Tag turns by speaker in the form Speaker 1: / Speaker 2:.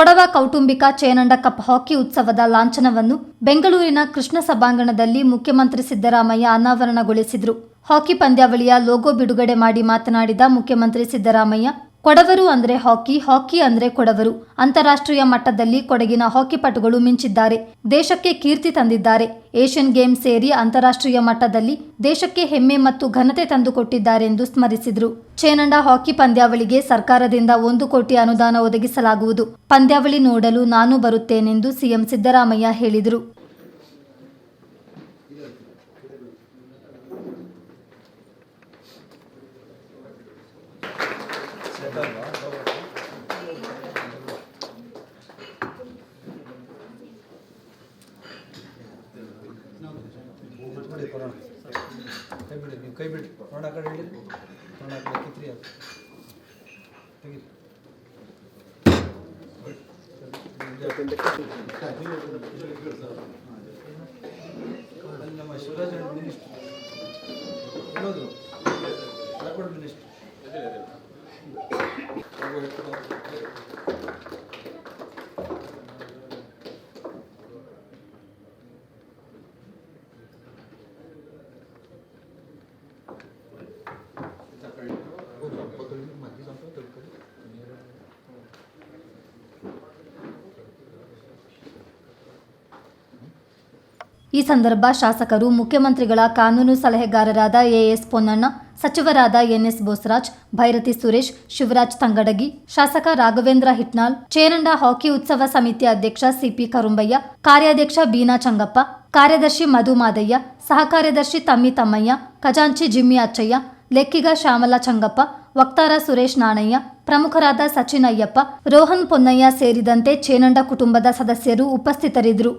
Speaker 1: ಕೊಡವ ಕೌಟುಂಬಿಕ Chenanda cup hockey ಉತ್ಸವದ ಲಾಂಛನವನ್ನು ಬೆಂಗಳೂರಿನ ಕೃಷ್ಣ ಸಭಾಂಗಣದಲ್ಲಿ ಮುಖ್ಯಮಂತ್ರಿ ಸಿದ್ದರಾಮಯ್ಯ ಅನಾವರಣಗೊಳಿಸಿದರು. ಹಾಕಿ ಪಂದ್ಯಾವಳಿಯ ಲೋಗೋ ಬಿಡುಗಡೆ ಮಾಡಿ ಮಾತನಾಡಿದ ಮುಖ್ಯಮಂತ್ರಿ ಸಿದ್ದರಾಮಯ್ಯ ಕೊಡವರು ಅಂದರೆ ಹಾಕಿ ಹಾಕಿ ಅಂದರೆ ಕೊಡವರು. ಅಂತಾರಾಷ್ಟ್ರೀಯ ಮಟ್ಟದಲ್ಲಿ ಕೊಡಗಿನ ಹಾಕಿ ಪಟುಗಳು ಮಿಂಚಿದ್ದಾರೆ. ದೇಶಕ್ಕೆ ಕೀರ್ತಿ ತಂದಿದ್ದಾರೆ. ಏಷ್ಯನ್ ಗೇಮ್ ಸೇರಿ ಅಂತಾರಾಷ್ಟ್ರೀಯ ಮಟ್ಟದಲ್ಲಿ ದೇಶಕ್ಕೆ ಹೆಮ್ಮೆ ಮತ್ತು ಘನತೆ ತಂದುಕೊಟ್ಟಿದ್ದಾರೆಂದು ಸ್ಮರಿಸಿದರು. ಚೇನಂಡ ಹಾಕಿ ಪಂದ್ಯಾವಳಿಗೆ ಸರ್ಕಾರದಿಂದ ಒಂದು ಕೋಟಿ ಅನುದಾನ ಒದಗಿಸಲಾಗುವುದು. ಪಂದ್ಯಾವಳಿ ನೋಡಲು ನಾನು ಬರುತ್ತೇನೆಂದು ಸಿಎಂ ಸಿದ್ದರಾಮಯ್ಯ ಹೇಳಿದರು.
Speaker 2: ಕೈ ಬಿಡಿ ನೀವು ಕೈ ಬಿಡಿ. ನೋಡ ಕಡೆ ಹೇಳಿ ನೋಡ ಕಡೆ ಕಿತ್ರಿ ಅದು ತೆಗೀರಿ ನಮ್ಮ ಶಿವರಾಜ್ ಮಿನಿಸ್ಟರ್ ಮಿನಿಸ್ಟರ್
Speaker 1: ಈ ಸಂದರ್ಭ ಶಾಸಕರು ಮುಖ್ಯಮಂತ್ರಿಗಳ ಕಾನೂನು ಸಲಹೆಗಾರರಾದ ಎಎಸ್ ಪೊನ್ನಣ್ಣ ಸಚಿವರಾದ ಎನ್ಎಸ್ ಬೋಸರಾಜ್ ಭೈರತಿ ಸುರೇಶ್ ಶಿವರಾಜ್ ತಂಗಡಗಿ ಶಾಸಕ ರಾಘವೇಂದ್ರ ಹಿಟ್ನಾಳ್ ಚೇರಂಡ ಹಾಕಿ ಉತ್ಸವ ಸಮಿತಿ ಅಧ್ಯಕ್ಷ ಸಿಪಿ ಕರುಂಬಯ್ಯ ಕಾರ್ಯಾಧ್ಯಕ್ಷ ಬೀನಾ ಚಂಗಪ್ಪ ಕಾರ್ಯದರ್ಶಿ ಮಧು ಮಾದಯ್ಯ ಸಹ ಕಾರ್ಯದರ್ಶಿ ತಮ್ಮಿ ತಮ್ಮಯ್ಯ ಖಜಾಂಚಿ ಜಿಮ್ಮಿ ಅಚ್ಚಯ್ಯ ಲೆಕ್ಕಿಗ ಶ್ಯಾಮಲ ಚಂಗಪ್ಪ ವಕ್ತಾರ ಸುರೇಶ್ ನಾಣಯ್ಯ ಪ್ರಮುಖರಾದ ಸಚಿನ್ ಅಯ್ಯಪ್ಪ ರೋಹನ್ ಪೊನ್ನಯ್ಯ ಸೇರಿದಂತೆ ಚೇನಂಡ ಕುಟುಂಬದ ಸದಸ್ಯರು ಉಪಸ್ಥಿತರಿದ್ದರು